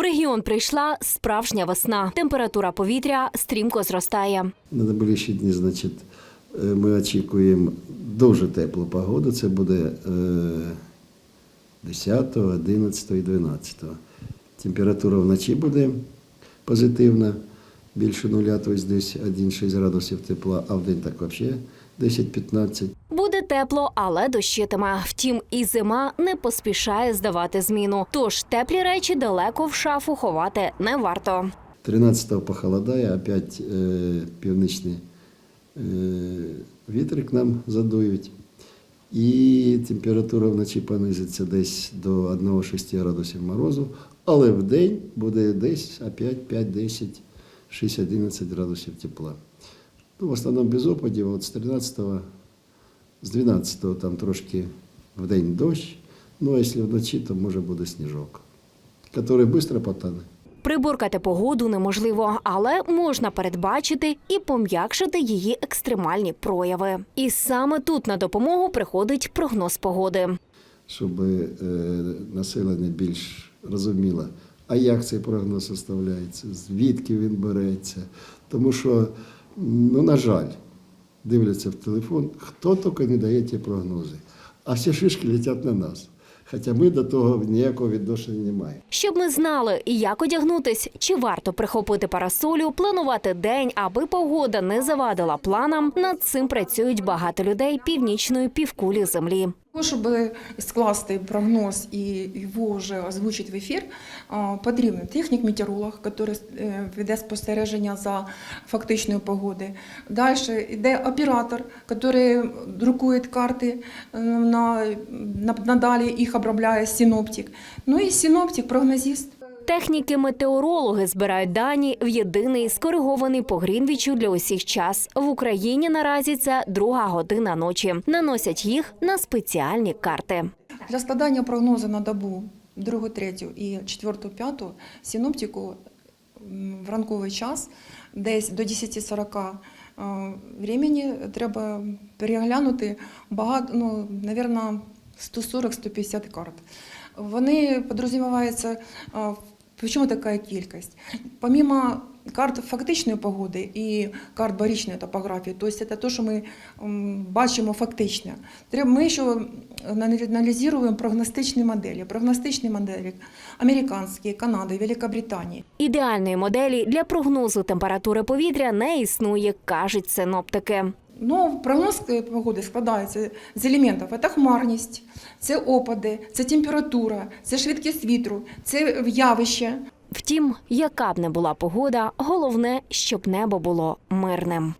регіон прийшла справжня весна. Температура повітря стрімко зростає. На найближчі дні, значить, е, ми очікуємо дуже теплу погоду. Це буде е, 10, 11 і 12. Температура вночі буде позитивна, більше нуля, тобто десь 1-6 градусів тепла, а в день так взагалі 10-15. Буде тепло, але дощитиме. Втім, і зима не поспішає здавати зміну. Тож теплі речі далеко в шафу ховати не варто. 13-го похолодає, опять е, північний е, вітер к нам задують. І температура вночі понизиться десь до 1-6 градусів морозу, але в день буде десь опять 5-10, 6-11 градусів тепла. Ну, в основному без опадів, от з 13-го, з 12-го там трошки в день дощ, ну а якщо вночі, то може буде сніжок, який швидко потане. Приборкати погоду неможливо, але можна передбачити і пом'якшити її екстремальні прояви. І саме тут на допомогу приходить прогноз погоди. щоб е, населення більш розуміло, а як цей прогноз составляється, звідки він береться. Тому що, ну, на жаль, дивляться в телефон, хто тільки не дає ті прогнози. А всі шишки летять на нас. Хоча ми до того ніякого відношення не маємо. Щоб ми знали, як одягнутись, чи варто прихопити парасолю, планувати день, аби погода не завадила планам. Над цим працюють багато людей північної півкулі землі. Щоб скласти прогноз і його вже озвучити в ефір, потрібен технік-метеоролог, який е, веде спостереження за фактичною погодою. Далі йде оператор, який друкує карти е, на, на, надалі їх обробляє синоптик. Ну і синоптик, прогнозіст. Техніки-метеорологи збирають дані в єдиний скоригований по Грінвічу для усіх час. В Україні наразі це друга година ночі. Наносять їх на спеціальні карти. Для складання прогнозу на добу 2, 3 і 4, 5 синоптику в ранковий час десь до 10.40 е, времени треба переглянути багато, ну, мабуть, 140-150 карт. Вони підрозуміваються, е, Почему такая кількість? Помимо карт фактичної погоди і карт барічної топографії, тобто це те, що ми бачимо фактично, ми ще аналізуємо прогностичні моделі. Прогностичні моделі американські, Канади, Великобританії. Ідеальної моделі для прогнозу температури повітря не існує, кажуть синоптики. Ну, прогноз е, погоди складається з елементів. Це хмарність, це опади, це температура, це швидкість вітру, це явище. Втім, яка б не була погода, головне, щоб небо було мирним.